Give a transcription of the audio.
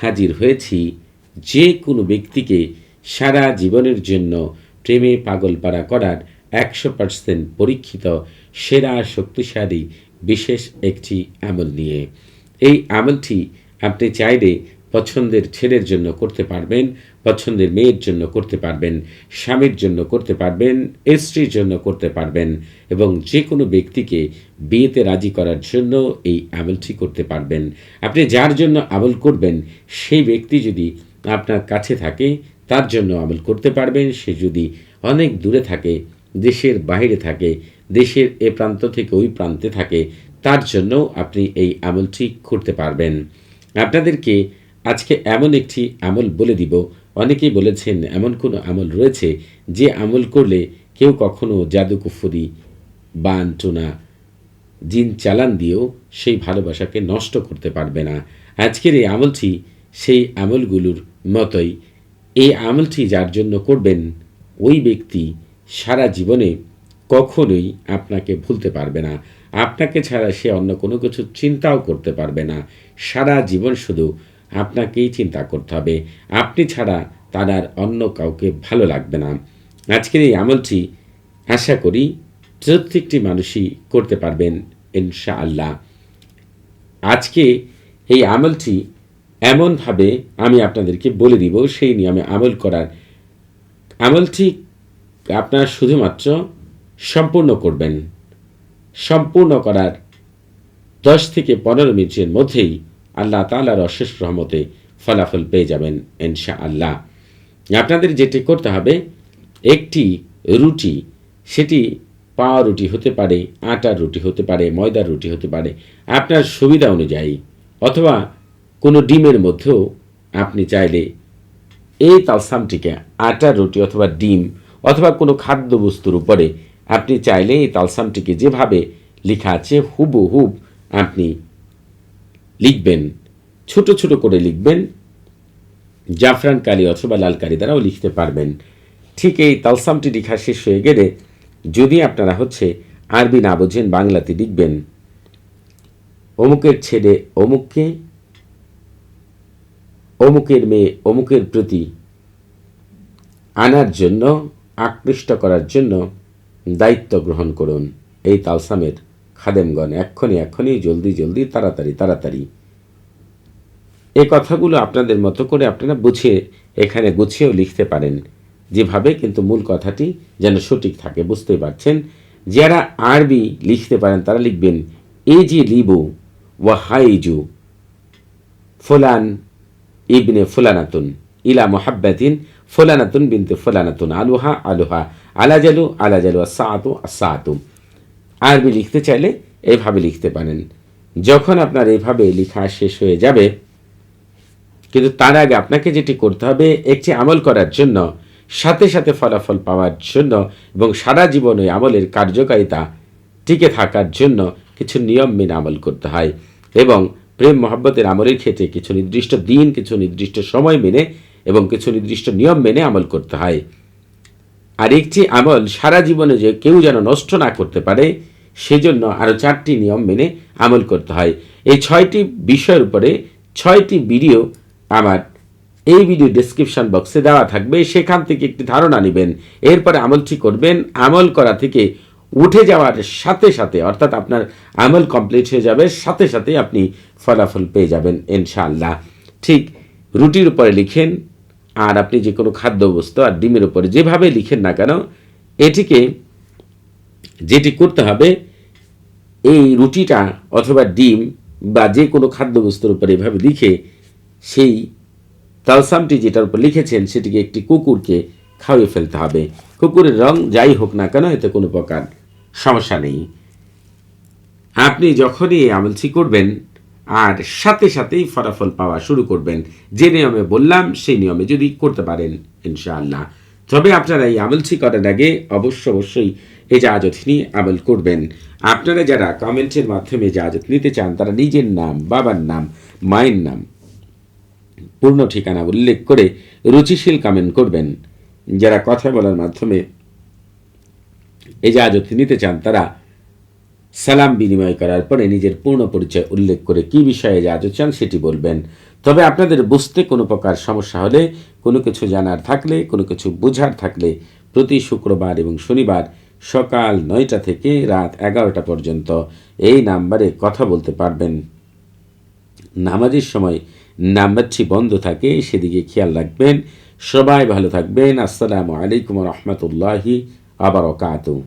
হাজির হয়েছি যে কোনো ব্যক্তিকে সারা জীবনের জন্য প্রেমে পাগলপাড়া করার একশো পার্সেন্ট পরীক্ষিত, সেরা, শক্তিশালী, বিশেষ একটি আমল নিয়ে। এই আমলটি আপনি চাইলে পছন্দের ছেলের জন্য করতে পারবেন, পছন্দের মেয়ের জন্য করতে পারবেন, স্বামীর জন্য করতে পারবেন, স্ত্রীর জন্য করতে পারবেন এবং যে কোনো ব্যক্তিকে বিয়েতে রাজি করার জন্য এই আমলটি করতে পারবেন। আপনি যার জন্য আমল করবেন, সেই ব্যক্তি যদি আপনার কাছে থাকে, তার জন্য আমল করতে পারবেন। সে যদি অনেক দূরে থাকে, দেশের বাইরে থাকে, দেশের এ প্রান্ত থেকে ওই প্রান্তে থাকে, তার জন্য আপনি এই আমলটি করতে পারবেন। আপনাদেরকে আজকে এমন একটি আমল বলে দিব। অনেকেই বলেছেন, এমন কোনো আমল রয়েছে যে আমল করলে কেউ কখনো জাদুকুফুরি বা আন্টুনা জিন চালান দিয়েও সেই ভালোবাসাকে নষ্ট করতে পারবে না। আজকের এই আমলটি সেই আমলগুলোর মতোই। এই আমলটি যার জন্য করবেন, ওই ব্যক্তি সারা জীবনে কখনোই আপনাকে ভুলতে পারবে না। আপনাকে ছাড়া সে অন্য কোনো কিছু চিন্তাও করতে পারবে না। সারা জীবন শুধু আপনাকেই চিন্তা করতে হবে। আপনি ছাড়া তার আর অন্য কাউকে ভালো লাগবে না। আজকের এই আমলটি আশা করি প্রত্যেকটি মানুষই করতে পারবেন ইনশা আল্লাহ আজকে এই আমলটি এমনভাবে আমি আপনাদেরকে বলে দিব, সেই নিয়মে আমল করার। আমলটি আপনার শুধুমাত্র সম্পূর্ণ করবেন। সম্পূর্ণ করার দশ থেকে পনেরো মিনিটের মধ্যেই আল্লাহ তালার অশেষ রহমতে ফলাফল পেয়ে যাবেন ইনশা আল্লাহ আপনাদের যেটি করতে হবে, একটি রুটি, সেটি পাওয়া রুটি হতে পারে, আটার রুটি হতে পারে, ময়দার রুটি হতে পারে, আপনার সুবিধা অনুযায়ী, অথবা কোনো ডিমের মধ্যেও আপনি চাইলে এই তালসামটিকে, আটার রুটি অথবা ডিম, অথবা কোনো খাদ্যবস্তুর উপরে, আপনি চাইলে এই তালসামটিকে যেভাবে লেখা আছে হুবহুব আপনি লিখবেন, ছোট ছোট করে লিখবেন, জাফরান কালি অথবা লাল কালি দ্বারাও লিখতে পারবেন। ঠিক এই তালসামটি লেখা শেষ হয়ে গেলে যদি আপনারা হচ্ছে আরবি না বোঝেন, বাংলাতে লিখবেন, অমুকের ছেলে অমুককে, অমুকের মেয়ে অমুকের প্রতি আনার জন্য, আকৃষ্ট করার জন্য দায়িত্ব গ্রহণ করুন। এই তালসামের খাদেমগণ, এক্ষণি এক্ষণি জলদি জলদি, তাড়াতাড়ি তাড়াতাড়ি। এ কথাগুলো আপনাদের মতো করে আপনারা বুঝিয়ে, এখানে গুছিয়েও লিখতে পারেন। যেভাবে কিন্তু মূল কথাটি যেন সঠিক থাকে বুঝতে পারছেন? যারা আরবি লিখতে পারেন, তারা লিখবেন এ জি লিবু ওয়া হাইজু ফুলান ইবনে ফুলানাতুন ইলা মোহাব্বাতিন ফুলানাতুন বিনতে ফুলানাতুন আলুহা আলুহা আলাজালু আলাজালু আসাতু আসাতু আরবি লিখতে চাইলে এইভাবে লিখতে পারেন। যখন আপনার এইভাবে লেখা শেষ হয়ে যাবে, কিন্তু তার আগে আপনাকে যেটি করতে হবে, একটি আমল করার জন্য, সাথে সাথে ফলাফল পাওয়ার জন্য এবং সারা জীবন ওই আমলের কার্যকারিতা টিকে থাকার জন্য কিছু নিয়ম মেনে আমল করতে হয় এবং প্রেম মহব্বতের আমলের ক্ষেত্রে কিছু নির্দিষ্ট দিন, কিছু নির্দিষ্ট সময় মেনে এবং কিছু নির্দিষ্ট নিয়ম মেনে আমল করতে হয়। আর একটি আমল সারা জীবনে যে কেউ যেন নষ্ট না করতে পারে সেজন্য আরও চারটি নিয়ম মেনে আমল করতে হয়। এই ছয়টি বিষয়ের উপরে ছয়টি ভিডিও আমার এই ভিডিও ডিসক্রিপশন বক্সে দেওয়া থাকবে। সেখান থেকে একটি ধারণা নেবেন। এরপরে আমলটি করবেন। আমল করা থেকে উঠে যাওয়ার সাথে সাথে, অর্থাৎ আপনার আমল কমপ্লিট হয়ে যাবে, সাথে সাথে আপনি ফলাফল পেয়ে যাবেন ইনশাআল্লাহ। ঠিক রুটির উপরে লিখেন, আর আপনি যে কোনো খাদ্যবস্তু আর ডিমের উপরে যেভাবে লিখেন না কেন, এটিকে যেটি করতে হবে, এই রুটিটা অথবা ডিম বা যে কোনো খাদ্যবস্তুর উপরে এভাবে লিখে সেই তালসামটি যেটার উপর লিখেছেন সেটিকে একটি কুকুরকে খাওয়িয়ে ফেলতে হবে। কুকুরের রং যাই হোক না কেন, এতে কোনো প্রকার সমস্যা নেই। আপনি যখনই এই করবেন, আর সাথে সাথেই ফলাফল পাওয়া শুরু করবেন। যে নিয়মে বললাম, সেই নিয়মে যদি করতে পারেন, ইনশাআল্লাহ। তবে আপনারা এই আমলটি করার আগে অবশ্য অবশ্যই এজাজত নিয়ে আমল করবেন। আপনারা যারা কমেন্টের মাধ্যমে এজাজত নিতে চান, তারা নিজের নাম, বাবার নাম, মায়ের নাম, পূর্ণ ঠিকানা উল্লেখ করে রুচিশীল কমেন্ট করবেন। যারা কথা বলার মাধ্যমে এই এজাজত নিতে চান, তারা সালাম বিনিময় করার পরে নিজের পূর্ণ পরিচয় উল্লেখ করে কি বিষয়ে এজাজত চান সেটি বলবেন। তবে আপনাদের বুঝতে কোনো প্রকার সমস্যা হলে, কোনো কিছু জানার থাকলে, কোনো কিছু বোঝার থাকলে প্রতি শুক্রবার এবং শনিবার সকাল নয়টা থেকে রাত এগারোটা পর্যন্ত এই নাম্বারে কথা বলতে পারবেন। নামাজের সময় নাম্বারটি বন্ধ থাকে, সেদিকে খেয়াল রাখবেন। সবাই ভালো থাকবেন। আসসালামু আলাইকুম রহমতুল্লাহি আবার